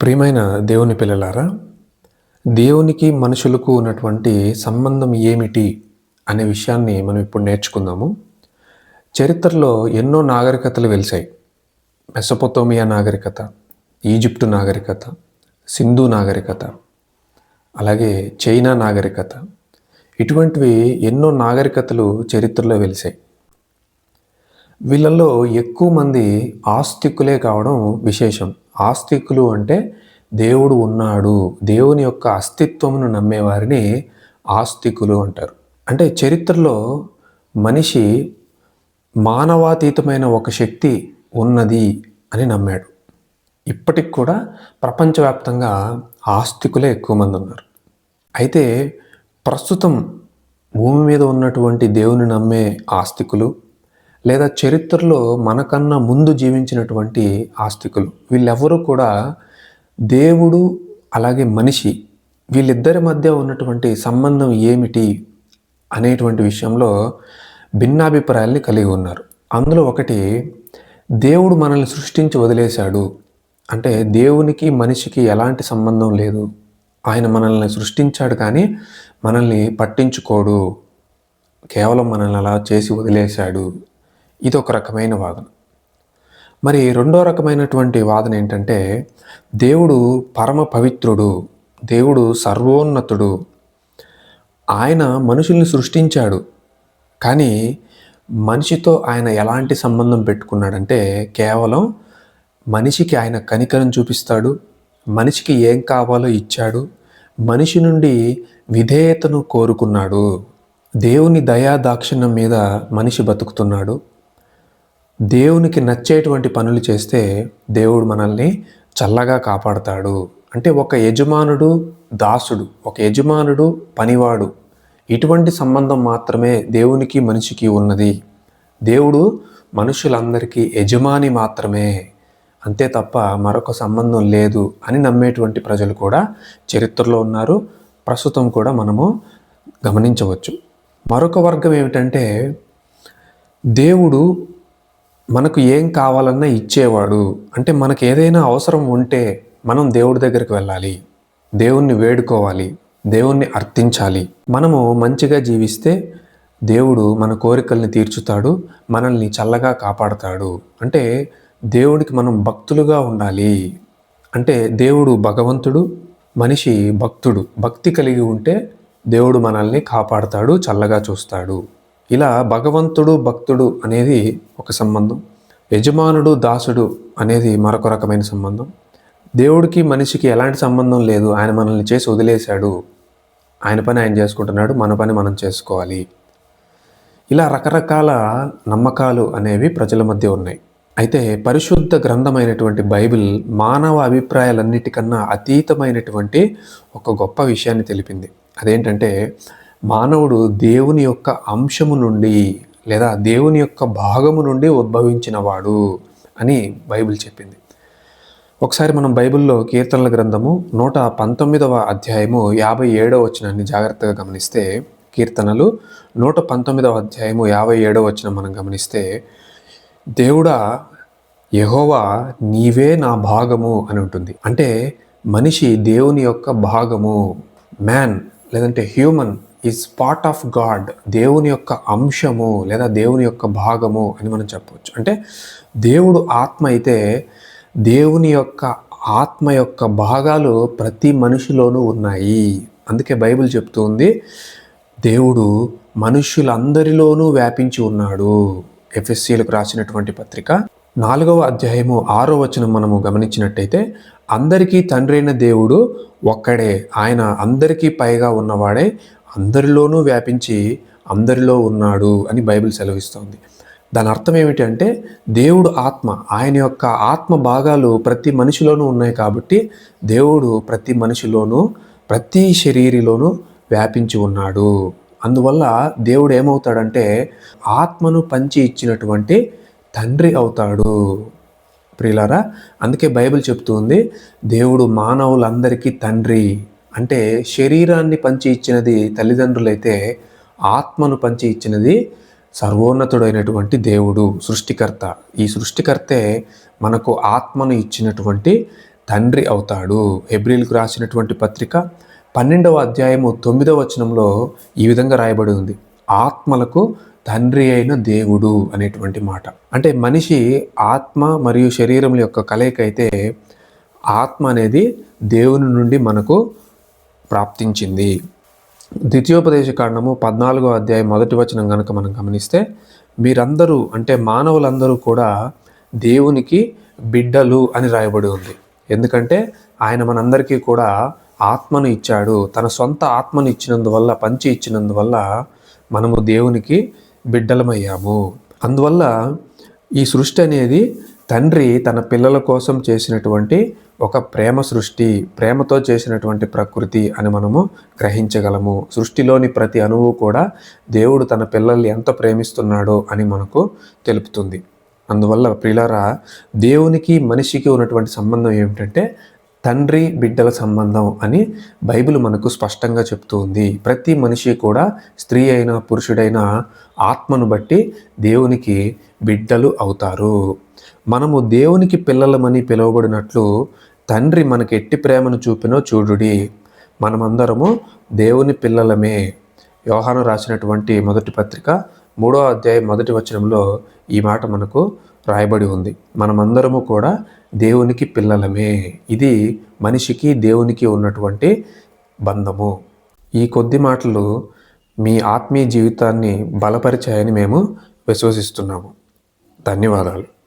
ప్రియమైన దేవుని పిల్లలారా దేవునికి మనుషులకు ఉన్నటువంటి సంబంధం ఏమిటి అనే విషయాన్ని మనం ఇప్పుడు నేర్చుకుందాము. చరిత్రలో ఎన్నో నాగరికతలు వెలిసాయి మెసపోతోమియా నాగరికత ఈజిప్టు నాగరికత సింధు నాగరికత అలాగే చైనా నాగరికత ఇటువంటివి ఎన్నో నాగరికతలు చరిత్రలో వెలిసాయి వీళ్ళల్లో ఎక్కువ మంది ఆస్తికులే కావడం విశేషం. ఆస్తికులు అంటే దేవుడు ఉన్నాడు. దేవుని యొక్క అస్తిత్వమును నమ్మేవారిని ఆస్తికులు అంటారు. అంటే చరిత్రలో మనిషి మానవాతీతమైన ఒక శక్తి ఉన్నది అని నమ్మాడు. ఇప్పటికి కూడా ప్రపంచవ్యాప్తంగా ఆస్తికులే ఎక్కువ మంది ఉన్నారు. అయితే ప్రస్తుతం భూమి మీద ఉన్నటువంటి దేవుని నమ్మే ఆస్తికులు లేదా చరిత్రలో మనకన్నా ముందు జీవించినటువంటి ఆస్తికులు. వీళ్ళెవరూ కూడా దేవుడు అలాగే మనిషి వీళ్ళిద్దరి మధ్య ఉన్నటువంటి సంబంధం ఏమిటి అనేటువంటి విషయంలో భిన్నాభిప్రాయాల్ని కలిగి ఉన్నారు. అందులో ఒకటి దేవుడు మనల్ని సృష్టించి వదిలేశాడు. అంటే దేవునికి మనిషికి ఎలాంటి సంబంధం లేదు. ఆయన మనల్ని సృష్టించాడు కానీ మనల్ని పట్టించుకోడు. కేవలం మనల్ని అలా చేసి వదిలేశాడు. ఇదొక రకమైన వాదన. మరి రెండో రకమైనటువంటి వాదన ఏంటంటే దేవుడు పరమ పవిత్రుడు దేవుడు సర్వోన్నతుడు ఆయన మనుషుల్ని సృష్టించాడు కానీ మనిషితో ఆయన ఎలాంటి సంబంధం పెట్టుకున్నాడంటే కేవలం మనిషికి ఆయన కనికరం చూపిస్తాడు మనిషికి ఏం కావాలో ఇచ్చాడు మనిషి నుండి విధేయతను కోరుకున్నాడు దేవుని దయా దాక్షిణ్యం మీద మనిషి బతుకుతున్నాడు దేవునికి నచ్చేటువంటి పనులు చేస్తే దేవుడు మనల్ని చల్లగా కాపాడతాడు. అంటే ఒక యజమానుడు దాసుడు ఒక యజమానుడు పనివాడు. ఇటువంటి సంబంధం మాత్రమే దేవునికి మనిషికి ఉన్నది. దేవుడు మనుషులందరికీ యజమాని మాత్రమే. అంతే తప్ప మరొక సంబంధం లేదు అని నమ్మేటువంటి ప్రజలు కూడా చరిత్రలో ఉన్నారు. ప్రస్తుతం కూడా మనము గమనించవచ్చు. మరొక వర్గం ఏమిటంటే దేవుడు మనకు ఏం కావాలన్నా ఇచ్చేవాడు. అంటే మనకు ఏదైనా అవసరం ఉంటే మనం దేవుడి దగ్గరికి వెళ్ళాలి. దేవుణ్ణి వేడుకోవాలి. దేవుణ్ణి అర్థించాలి మనము మంచిగా జీవిస్తే దేవుడు మన కోరికల్ని తీర్చుతాడు. మనల్ని చల్లగా కాపాడతాడు. అంటే దేవుడికి మనం భక్తులుగా ఉండాలి. అంటే దేవుడు భగవంతుడు మనిషి భక్తుడు. భక్తి కలిగి ఉంటే దేవుడు మనల్ని కాపాడతాడు చల్లగా చూస్తాడు. ఇలా భగవంతుడు భక్తుడు అనేది ఒక సంబంధం. యజమానుడు దాసుడు అనేది మరొక రకమైన సంబంధం. దేవుడికి మనిషికి ఎలాంటి సంబంధం లేదు. ఆయన మనల్ని చేసి వదిలేశాడు. ఆయన పని ఆయన చేసుకుంటున్నాడు. మన పని మనం చేసుకోవాలి. ఇలా రకరకాల నమ్మకాలు అనేవి ప్రజల మధ్య ఉన్నాయి. అయితే పరిశుద్ధ గ్రంథమైనటువంటి బైబిల్ మానవ అభిప్రాయాలన్నిటికన్నా అతీతమైనటువంటి ఒక గొప్ప విషయాన్ని తెలిపింది. అదేంటంటే మానవుడు దేవుని యొక్క అంశము నుండి లేదా దేవుని యొక్క భాగము నుండి ఉద్భవించినవాడు అని బైబిల్ చెప్పింది. ఒకసారి మనం బైబిల్లో కీర్తనల గ్రంథము నూట పంతొమ్మిదవ అధ్యాయము యాభై ఏడవ వచనాన్ని జాగ్రత్తగా గమనిస్తే కీర్తనలు నూట పంతొమ్మిదవ అధ్యాయము యాభై ఏడవ వచనం మనం గమనిస్తే దేవుడా యహోవా నీవే నా భాగము అని ఉంటుంది. అంటే మనిషి దేవుని యొక్క భాగము మ్యాన్ లేదంటే human is part of God దేవుని యొక్క అంశము లేదా దేవుని యొక్క భాగము అని మనం చెప్పవచ్చు అంటే దేవుడు ఆత్మ అయితే దేవుని యొక్క ఆత్మ యొక్క భాగాలు ప్రతి మనిషిలోనూ ఉన్నాయి. అందుకే బైబిల్ చెప్తుంది దేవుడు మనుషులందరిలోనూ వ్యాపించి ఉన్నాడు. ఎఫ్ఎస్సీలకు రాసినటువంటి పత్రిక నాలుగవ అధ్యాయము ఆరో వచనం మనము గమనించినట్టయితే అందరికీ తండ్రైన దేవుడు ఒక్కడే. ఆయన అందరికీ పైగా ఉన్నవాడే. అందరిలోనూ వ్యాపించి అందరిలో ఉన్నాడు అని బైబిల్ సెలవిస్తోంది. దాని అర్థం ఏమిటి అంటే దేవుడు ఆత్మ ఆయన యొక్క ఆత్మ భాగాలు ప్రతి మనిషిలోనూ ఉన్నాయి కాబట్టి దేవుడు ప్రతి మనిషిలోనూ ప్రతి శరీరిలోనూ వ్యాపించి ఉన్నాడు. అందువల్ల దేవుడు ఏమవుతాడంటే ఆత్మను పంచి ఇచ్చినటువంటి తండ్రి అవుతాడు. ప్రియులారా అందుకే బైబిల్ చెప్తుంది దేవుడు మానవులందరికీ తండ్రి. అంటే శరీరాన్ని పంచి ఇచ్చినది తల్లిదండ్రులైతే ఆత్మను పంచి ఇచ్చినది సర్వోన్నతుడైనటువంటి దేవుడు సృష్టికర్త. ఈ సృష్టికర్తే మనకు ఆత్మను ఇచ్చినటువంటి తండ్రి అవుతాడు. ఎబ్రిల్కు రాసినటువంటి పత్రిక పన్నెండవ అధ్యాయము తొమ్మిదవ వచనంలో ఈ విధంగా రాయబడి ఉంది. ఆత్మలకు తండ్రి అయిన దేవుడు అనేటువంటి మాట. అంటే మనిషి ఆత్మ మరియు శరీరం యొక్క కలయిక అయితే ఆత్మ అనేది దేవుని నుండి మనకు ప్రాప్తించింది. ద్వితీయోపదేశ కాండము పద్నాలుగో అధ్యాయం మొదటి వచనం కనుక మనం గమనిస్తే మీరందరూ అంటే మానవులందరూ కూడా దేవునికి బిడ్డలు అని రాయబడి ఉంది. ఎందుకంటే ఆయన మనందరికీ కూడా ఆత్మను ఇచ్చాడు. తన సొంత ఆత్మను ఇచ్చినందువల్ల పంచి ఇచ్చినందువల్ల మనము దేవునికి బిడ్డలమయ్యాము. అందువల్ల ఈ సృష్టి అనేది తండ్రి తన పిల్లల కోసం చేసినటువంటి ఒక ప్రేమ సృష్టి ప్రేమతో చేసినటువంటి ప్రకృతి అని మనము గ్రహించగలము. సృష్టిలోని ప్రతి అణువు కూడా దేవుడు తన పిల్లల్ని ఎంత ప్రేమిస్తున్నాడో అని మనకు తెలుపుతుంది. అందువల్ల ప్రియులారా దేవునికి మనిషికి ఉన్నటువంటి సంబంధం ఏమిటంటే తండ్రి బిడ్డల సంబంధం అని బైబిల్ మనకు స్పష్టంగా చెప్తుంది. ప్రతి మనిషి కూడా స్త్రీ అయినా పురుషుడైనా ఆత్మను బట్టి దేవునికి బిడ్డలు అవుతారు. మనము దేవునికి పిల్లలమని పిలువబడినట్లు తండ్రి మనకి ఎట్టి ప్రేమను చూపినో చూడుడి. మనమందరము దేవుని పిల్లలమే. యోహాను రాసినటువంటి మొదటి పత్రిక మూడో అధ్యాయం మొదటి వచనంలో ఈ మాట మనకు రాయబడి ఉంది. మనమందరము కూడా దేవునికి పిల్లలమే. ఇది మనిషికి దేవునికి ఉన్నటువంటి బంధము. ఈ కొద్ది మాటలు మీ ఆత్మీయ జీవితాన్ని బలపరిచాయని మేము విశ్వసిస్తున్నాము. ధన్యవాదాలు.